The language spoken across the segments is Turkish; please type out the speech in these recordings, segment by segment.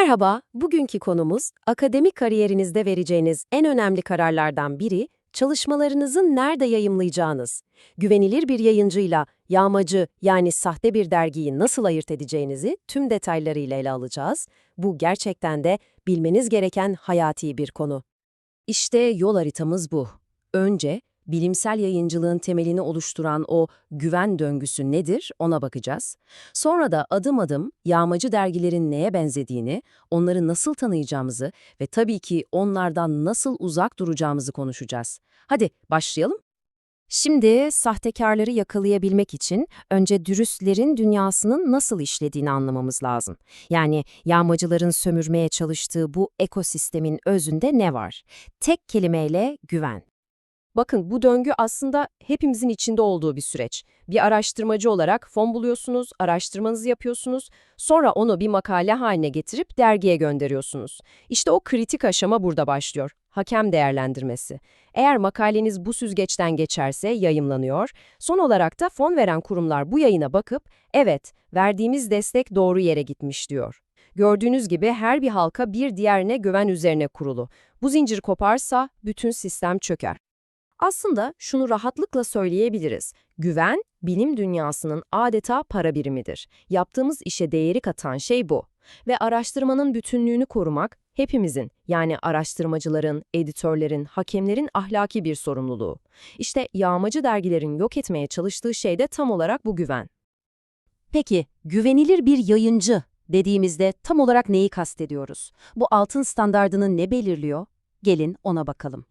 Merhaba, bugünkü konumuz akademik kariyerinizde vereceğiniz en önemli kararlardan biri çalışmalarınızın nerede yayımlayacağınız. Güvenilir bir yayıncıyla yağmacı yani sahte bir dergiyi nasıl ayırt edeceğinizi tüm detaylarıyla ele alacağız. Bu gerçekten de bilmeniz gereken hayati bir konu. İşte yol haritamız bu. Önce bilimsel yayıncılığın temelini oluşturan o güven döngüsü nedir ona bakacağız. Sonra da adım adım yağmacı dergilerin neye benzediğini, onları nasıl tanıyacağımızı ve tabii ki onlardan nasıl uzak duracağımızı konuşacağız. Hadi başlayalım. Şimdi sahtekarları yakalayabilmek için önce dürüstlerin dünyasının nasıl işlediğini anlamamız lazım. Yani yağmacıların sömürmeye çalıştığı bu ekosistemin özünde ne var? Tek kelimeyle güven. Bakın bu döngü aslında hepimizin içinde olduğu bir süreç. Bir araştırmacı olarak fon buluyorsunuz, araştırmanızı yapıyorsunuz, sonra onu bir makale haline getirip dergiye gönderiyorsunuz. İşte o kritik aşama burada başlıyor. Hakem değerlendirmesi. Eğer makaleniz bu süzgeçten geçerse yayımlanıyor. Son olarak da fon veren kurumlar bu yayına bakıp, evet, verdiğimiz destek doğru yere gitmiş diyor. Gördüğünüz gibi her bir halka bir diğerine güven üzerine kurulu. Bu zincir koparsa bütün sistem çöker. Aslında şunu rahatlıkla söyleyebiliriz. Güven, bilim dünyasının adeta para birimidir. Yaptığımız işe değeri katan şey bu. Ve araştırmanın bütünlüğünü korumak, hepimizin, yani araştırmacıların, editörlerin, hakemlerin ahlaki bir sorumluluğu. İşte yağmacı dergilerin yok etmeye çalıştığı şey de tam olarak bu güven. Peki, güvenilir bir yayıncı dediğimizde tam olarak neyi kastediyoruz? Bu altın standardını ne belirliyor? Gelin ona bakalım.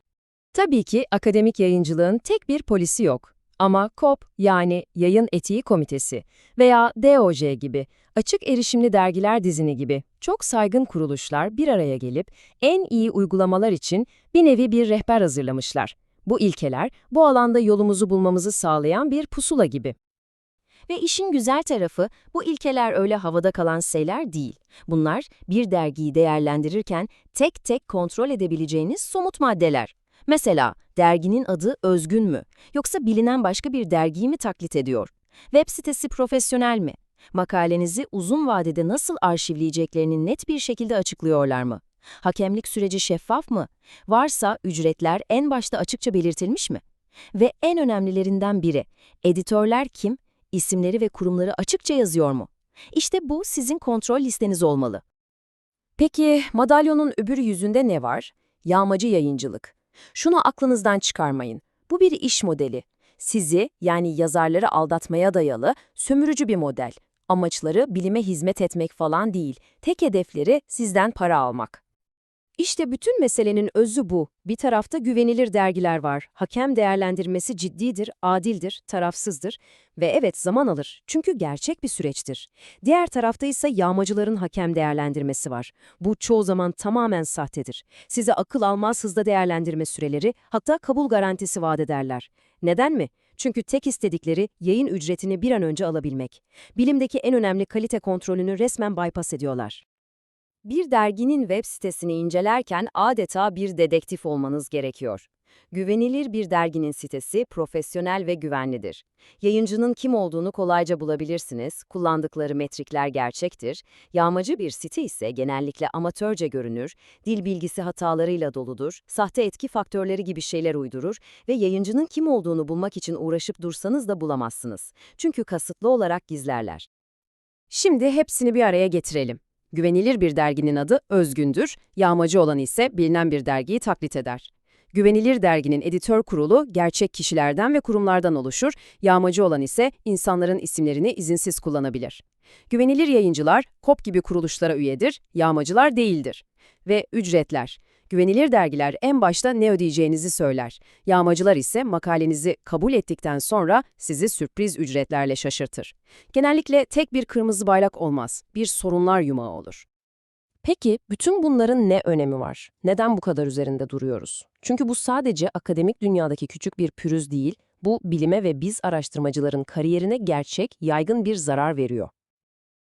Tabii ki akademik yayıncılığın tek bir polisi yok. Ama KOP yani Yayın Etiği Komitesi veya DOJ gibi açık erişimli dergiler dizini gibi çok saygın kuruluşlar bir araya gelip en iyi uygulamalar için bir nevi bir rehber hazırlamışlar. Bu ilkeler bu alanda yolumuzu bulmamızı sağlayan bir pusula gibi. Ve işin güzel tarafı bu ilkeler öyle havada kalan şeyler değil. Bunlar bir dergiyi değerlendirirken tek tek kontrol edebileceğiniz somut maddeler. Mesela derginin adı özgün mü? Yoksa bilinen başka bir dergiyi mi taklit ediyor? Web sitesi profesyonel mi? Makalenizi uzun vadede nasıl arşivleyeceklerini net bir şekilde açıklıyorlar mı? Hakemlik süreci şeffaf mı? Varsa ücretler en başta açıkça belirtilmiş mi? Ve en önemlilerinden biri, editörler kim? İsimleri ve kurumları açıkça yazıyor mu? İşte bu sizin kontrol listeniz olmalı. Peki madalyonun öbür yüzünde ne var? Yağmacı yayıncılık. Şunu aklınızdan çıkarmayın. Bu bir iş modeli. Sizi, yani yazarları aldatmaya dayalı, sömürücü bir model. Amaçları bilime hizmet etmek falan değil. Tek hedefleri sizden para almak. İşte bütün meselenin özü bu. Bir tarafta güvenilir dergiler var. Hakem değerlendirmesi ciddidir, adildir, tarafsızdır ve evet zaman alır. Çünkü gerçek bir süreçtir. Diğer tarafta ise yağmacıların hakem değerlendirmesi var. Bu çoğu zaman tamamen sahtedir. Size akıl almaz hızda değerlendirme süreleri, hatta kabul garantisi vaat ederler. Neden mi? Çünkü tek istedikleri yayın ücretini bir an önce alabilmek. Bilimdeki en önemli kalite kontrolünü resmen bypass ediyorlar. Bir derginin web sitesini incelerken adeta bir dedektif olmanız gerekiyor. Güvenilir bir derginin sitesi profesyonel ve güvenlidir. Yayıncının kim olduğunu kolayca bulabilirsiniz, kullandıkları metrikler gerçektir. Yağmacı bir site ise genellikle amatörce görünür, dil bilgisi hatalarıyla doludur, sahte etki faktörleri gibi şeyler uydurur ve yayıncının kim olduğunu bulmak için uğraşıp dursanız da bulamazsınız. Çünkü kasıtlı olarak gizlerler. Şimdi hepsini bir araya getirelim. Güvenilir bir derginin adı Özgündür, yağmacı olan ise bilinen bir dergiyi taklit eder. Güvenilir derginin editör kurulu gerçek kişilerden ve kurumlardan oluşur, yağmacı olan ise insanların isimlerini izinsiz kullanabilir. Güvenilir yayıncılar KOP gibi kuruluşlara üyedir, yağmacılar değildir. Ve ücretler. Güvenilir dergiler en başta ne ödeyeceğinizi söyler. Yağmacılar ise makalenizi kabul ettikten sonra sizi sürpriz ücretlerle şaşırtır. Genellikle tek bir kırmızı bayrak olmaz, bir sorunlar yumağı olur. Peki bütün bunların ne önemi var? Neden bu kadar üzerinde duruyoruz? Çünkü bu sadece akademik dünyadaki küçük bir pürüz değil, bu bilime ve biz araştırmacıların kariyerine gerçek, yaygın bir zarar veriyor.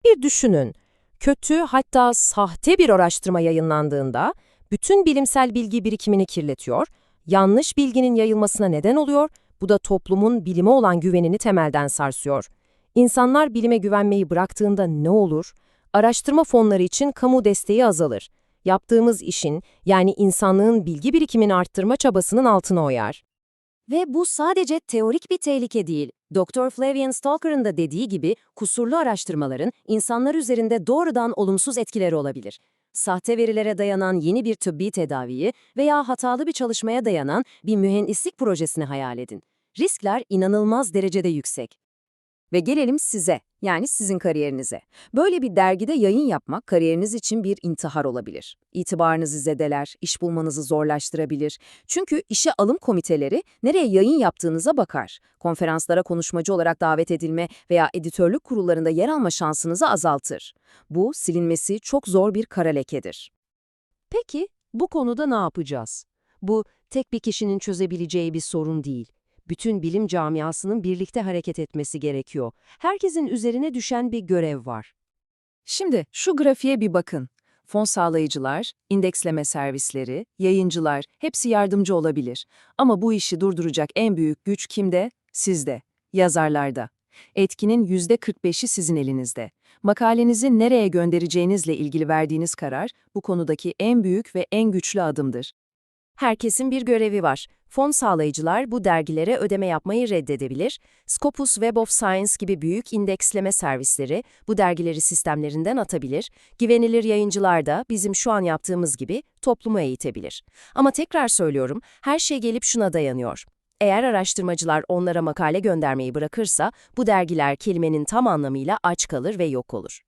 Bir düşünün, kötü hatta sahte bir araştırma yayınlandığında bütün bilimsel bilgi birikimini kirletiyor, yanlış bilginin yayılmasına neden oluyor, bu da toplumun bilime olan güvenini temelden sarsıyor. İnsanlar bilime güvenmeyi bıraktığında ne olur? araştırma fonları için kamu desteği azalır. Yaptığımız işin, yani insanlığın bilgi birikimini arttırma çabasının altına oyar. Ve bu sadece teorik bir tehlike değil. Dr. Flavian Stalker'ın da dediği gibi kusurlu araştırmaların insanlar üzerinde doğrudan olumsuz etkileri olabilir. Sahte verilere dayanan yeni bir tıbbi tedaviyi veya hatalı bir çalışmaya dayanan bir mühendislik projesini hayal edin. Riskler inanılmaz derecede yüksek. Ve gelelim size, yani sizin kariyerinize. Böyle bir dergide yayın yapmak kariyeriniz için bir intihar olabilir. İtibarınızı zedeler, iş bulmanızı zorlaştırabilir. Çünkü işe alım komiteleri nereye yayın yaptığınıza bakar. Konferanslara konuşmacı olarak davet edilme veya editörlük kurullarında yer alma şansınızı azaltır. Bu silinmesi çok zor bir kara lekedir. Peki, bu konuda ne yapacağız? Bu, tek bir kişinin çözebileceği bir sorun değil. Bütün bilim camiasının birlikte hareket etmesi gerekiyor. Herkesin üzerine düşen bir görev var. Şimdi şu grafiğe bir bakın. Fon sağlayıcılar, indeksleme servisleri, yayıncılar hepsi yardımcı olabilir. Ama bu işi durduracak en büyük güç kimde? Sizde, yazarlarda. Etkinin %45'i sizin elinizde. Makalenizi nereye göndereceğinizle ilgili verdiğiniz karar bu konudaki en büyük ve en güçlü adımdır. Herkesin bir görevi var. Fon sağlayıcılar bu dergilere ödeme yapmayı reddedebilir. Scopus Web of Science gibi büyük indeksleme servisleri bu dergileri sistemlerinden atabilir. Güvenilir yayıncılar da bizim şu an yaptığımız gibi toplumu eğitebilir. Ama tekrar söylüyorum, her şey gelip şuna dayanıyor. Eğer araştırmacılar onlara makale göndermeyi bırakırsa, bu dergiler kelimenin tam anlamıyla aç kalır ve yok olur.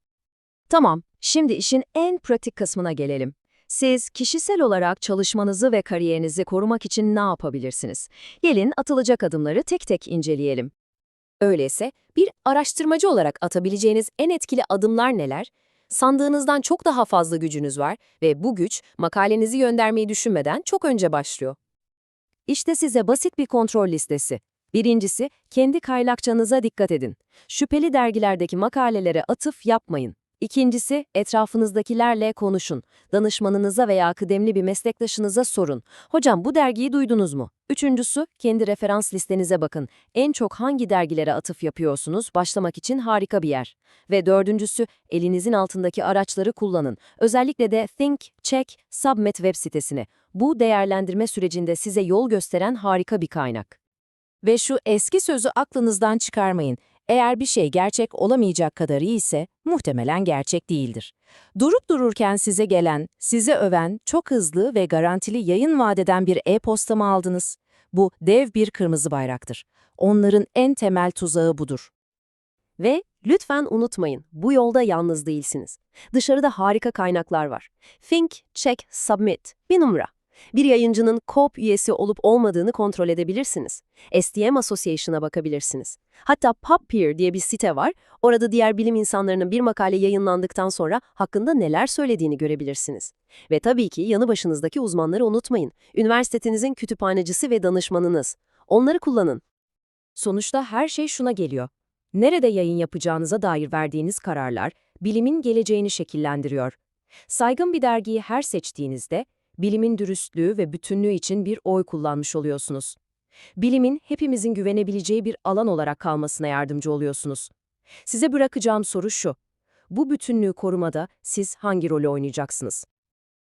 Tamam, şimdi işin en pratik kısmına gelelim. Siz kişisel olarak çalışmanızı ve kariyerinizi korumak için ne yapabilirsiniz? Gelin atılacak adımları tek tek inceleyelim. Öyleyse bir araştırmacı olarak atabileceğiniz en etkili adımlar neler? Sandığınızdan çok daha fazla gücünüz var ve bu güç makalenizi göndermeyi düşünmeden çok önce başlıyor. İşte size basit bir kontrol listesi. Birincisi, kendi kaynakçanıza dikkat edin. Şüpheli dergilerdeki makalelere atıf yapmayın. İkincisi, etrafınızdakilerle konuşun. Danışmanınıza veya kıdemli bir meslektaşınıza sorun. Hocam bu dergiyi duydunuz mu? Üçüncüsü, kendi referans listenize bakın. En çok hangi dergilere atıf yapıyorsunuz? Başlamak için harika bir yer. Ve dördüncüsü, elinizin altındaki araçları kullanın. Özellikle de Think, Check, Submit web sitesini. Bu değerlendirme sürecinde size yol gösteren harika bir kaynak. Ve şu eski sözü aklınızdan çıkarmayın. Eğer bir şey gerçek olamayacak kadar iyi ise muhtemelen gerçek değildir. Durup dururken size gelen, sizi öven, çok hızlı ve garantili yayın vadeden bir e-posta mı aldınız? Bu dev bir kırmızı bayraktır. Onların en temel tuzağı budur. Ve lütfen unutmayın, bu yolda yalnız değilsiniz. Dışarıda harika kaynaklar var. Think, Check, Submit. Bir numara. Bir yayıncının COP üyesi olup olmadığını kontrol edebilirsiniz. STM Association'a bakabilirsiniz. Hatta PubPeer diye bir site var. Orada diğer bilim insanlarının bir makale yayınlandıktan sonra hakkında neler söylediğini görebilirsiniz. Ve tabii ki yanı başınızdaki uzmanları unutmayın. Üniversitenizin kütüphanecisi ve danışmanınız. Onları kullanın. Sonuçta her şey şuna geliyor. Nerede yayın yapacağınıza dair verdiğiniz kararlar, bilimin geleceğini şekillendiriyor. Saygın bir dergiyi her seçtiğinizde, bilimin dürüstlüğü ve bütünlüğü için bir oy kullanmış oluyorsunuz. Bilimin hepimizin güvenebileceği bir alan olarak kalmasına yardımcı oluyorsunuz. Size bırakacağım soru şu. Bu bütünlüğü korumada siz hangi rolü oynayacaksınız?